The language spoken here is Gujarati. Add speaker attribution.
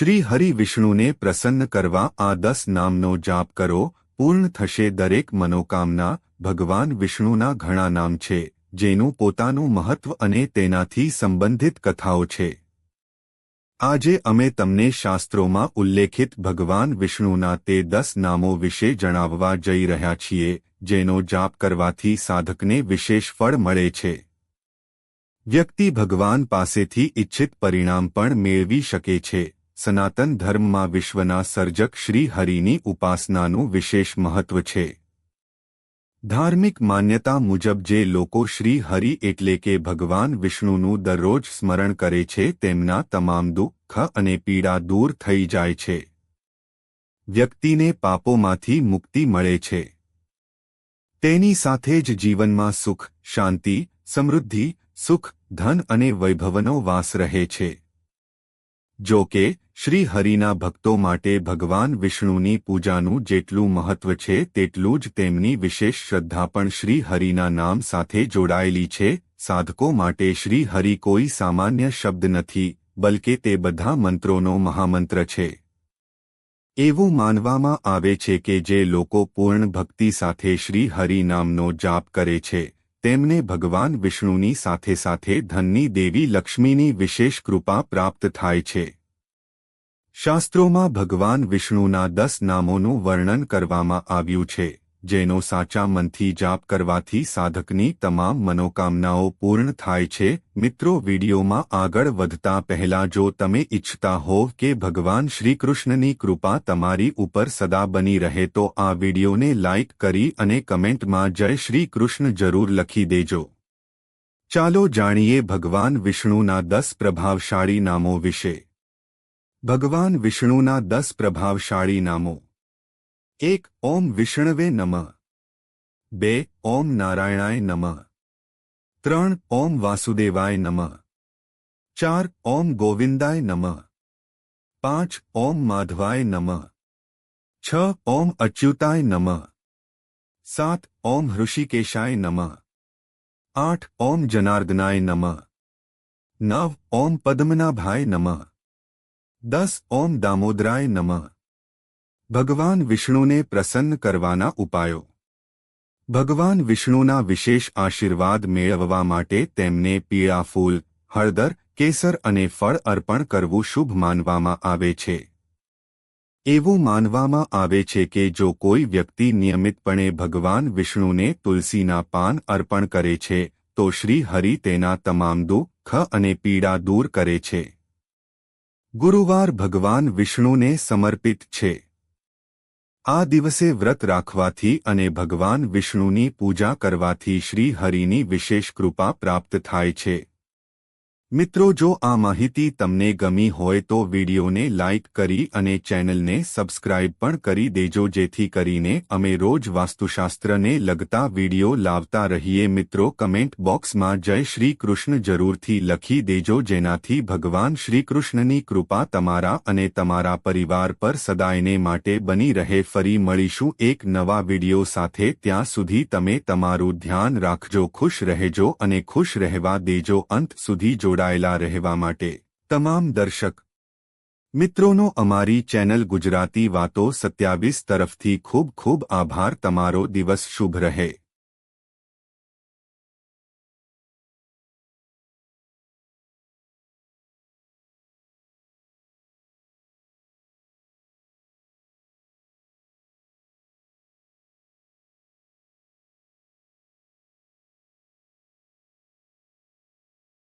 Speaker 1: શ્રી હરિ વિષ્ણુને પ્રસન્ન કરવા આ દસ નામનો જાપ કરો, પૂર્ણ થશે દરેક મનોકામના, ભગવાન વિષ્ણુના ઘણા નામ છે, જેનું પોતાનું મહત્વ અને તેનાથી સંબંધિત કથાઓ છે. આજે અમે તમને શાસ્ત્રોમાં ઉલ્લેખિત ભગવાન વિષ્ણુના તે દસ નામો વિશે જણાવવા જઈ રહ્યા છીએ, જેનો જાપ કરવાથી સાધકને વિશેષ ફળ મળે છે. વ્યક્તિ ભગવાન પાસેથી ઇચ્છિત પરિણામ પણ મેળવી શકે છે. સનાતન ધર્મમાં વિશ્વના સર્જક શ્રી હરિની ઉપાસનાનું વિશેષ મહત્વ છે. ધાર્મિક માન્યતા મુજબ જે લોકો શ્રી હરિ એટલે કે ભગવાન વિષ્ણુનું દરરોજ સ્મરણ કરે છે તેમના તમામ દુઃખ અને પીડા દૂર થઈ જાય છે. વ્યક્તિને પાપોમાંથી મુક્તિ મળે છે. તેની સાથે જ જીવનમાં સુખ, શાંતિ, સમૃદ્ધિ, સુખ, ધન અને વૈભવનો વાસ રહે છે. જો કે શ્રી હરિના ભક્તો માટે ભગવાન વિષ્ણુની પૂજાનું જેટલું મહત્વ છે, તેટલું જ તેમની વિશેષ શ્રદ્ધા પણ શ્રી હરિના નામ સાથે જોડાયેલી છે. સાધકો માટે શ્રી હરિ કોઈ સામાન્ય શબ્દ નથી, બલકે તે બધા મંત્રોનો મહામંત્ર છે. એવું માનવામાં આવે છે કે જે લોકો પૂર્ણ ભક્તિ સાથે શ્રી હરિ નામનો જાપ કરે છે, તેમને ભગવાન વિષ્ણુની સાથે સાથે ધનની દેવી લક્ષ્મીની વિશેષ કૃપા પ્રાપ્ત થાય છે. શાસ્ત્રોમાં ભગવાન વિષ્ણુના દસ નામોનું વર્ણન કરવામાં આવ્યું છે, જેનો સાચા મનથી જાપ કરવાથી સાધકની તમામ મનોકામનાઓ પૂર્ણ થાય છે. મિત્રો, વિડીયોમાં આગળ વધતા પહેલા જો તમે ઇચ્છતા હોવ કે ભગવાન શ્રીકૃષ્ણની કૃપા તમારી ઉપર સદા બની રહે તો આ વિડીયોને લાઇક કરી અને કમેન્ટમાં જય શ્રી કૃષ્ણ જરૂર લખી દેજો. ચાલો જાણીએ ભગવાન વિષ્ણુના દસ પ્રભાવશાળી નામો વિશે. ભગવાન વિષ્ણુના દસ પ્રભાવશાળી નામો. એક, ઓમ વિષ્ણવે નમ. બે, ઓમ નારાયણાય નમ. ત્રણ, ઓમ વાસુદેવાય નમ. ચાર, ઓમ ગોવિંદાય નમ. પાંચ, ઓમ માધવાય નમ. છ, ઓમ અચ્યુતાય નમ. સાત, ઓમ હૃષિકેશાય નમ. આઠ, ઓમ જનાર્દનાય નમ. નવ, ઓમ પદ્મનાભાય નમઃ. દસ ઓમ દામોદરાય નમઃ. ભગવાન વિષ્ણુને પ્રસન્ન કરવાના ઉપાયો. ભગવાન વિષ્ણુના વિશેષ આશીર્વાદ મેળવવા માટે તેમને પીળા ફૂલ, હળદર, કેસર અને ફળ અર્પણ કરવું શુભ માનવામાં આવે છે. એવું માનવામાં આવે છે કે જો કોઈ વ્યક્તિ નિયમિતપણે ભગવાન વિષ્ણુને તુલસીના પાન અર્પણ કરે છે, તો શ્રી હરિ તેના તમામ દુઃખ અને પીડા દૂર કરે છે. ગુરુવાર ભગવાન વિષ્ણુને સમર્પિત છે. આ દિવસે વ્રત રાખવાથી અને ભગવાન વિષ્ણુની પૂજા કરવાથી શ્રી હરિની વિશેષ કૃપા પ્રાપ્ત થાય છે. મિત્રો, જો આ માહિતી તમને ગમી હોય તો વિડીયોને લાઇક કરી અને ચેનલને સબસ્ક્રાઇબ પણ કરી દેજો, જેથી કરીને અમે રોજ વાસ્તુશાસ્ત્રને લગતા વીડિયો લાવતા રહીએ. મિત્રો, કમેન્ટ બોક્સમાં જય શ્રી કૃષ્ણ જરૂરથી લખી દેજો, જેનાથી ભગવાન શ્રીકૃષ્ણની કૃપા તમારા અને તમારા પરિવાર પર સદાયને માટે બની રહે. ફરી મળીશું એક નવા વીડિયો સાથે. ત્યાં સુધી તમે તમારું ધ્યાન રાખજો, ખુશ રહેજો અને ખુશ રહેવા દેજો. અંત સુધી જોડ જોડાયેલા રહેવા માટે. તમામ દર્શક મિત્રોનો અમારી ચેનલ ગુજરાતી વાતો સત્યાવીસ તરફથી ખૂબ ખૂબ આભાર. તમારો દિવસ શુભ રહે.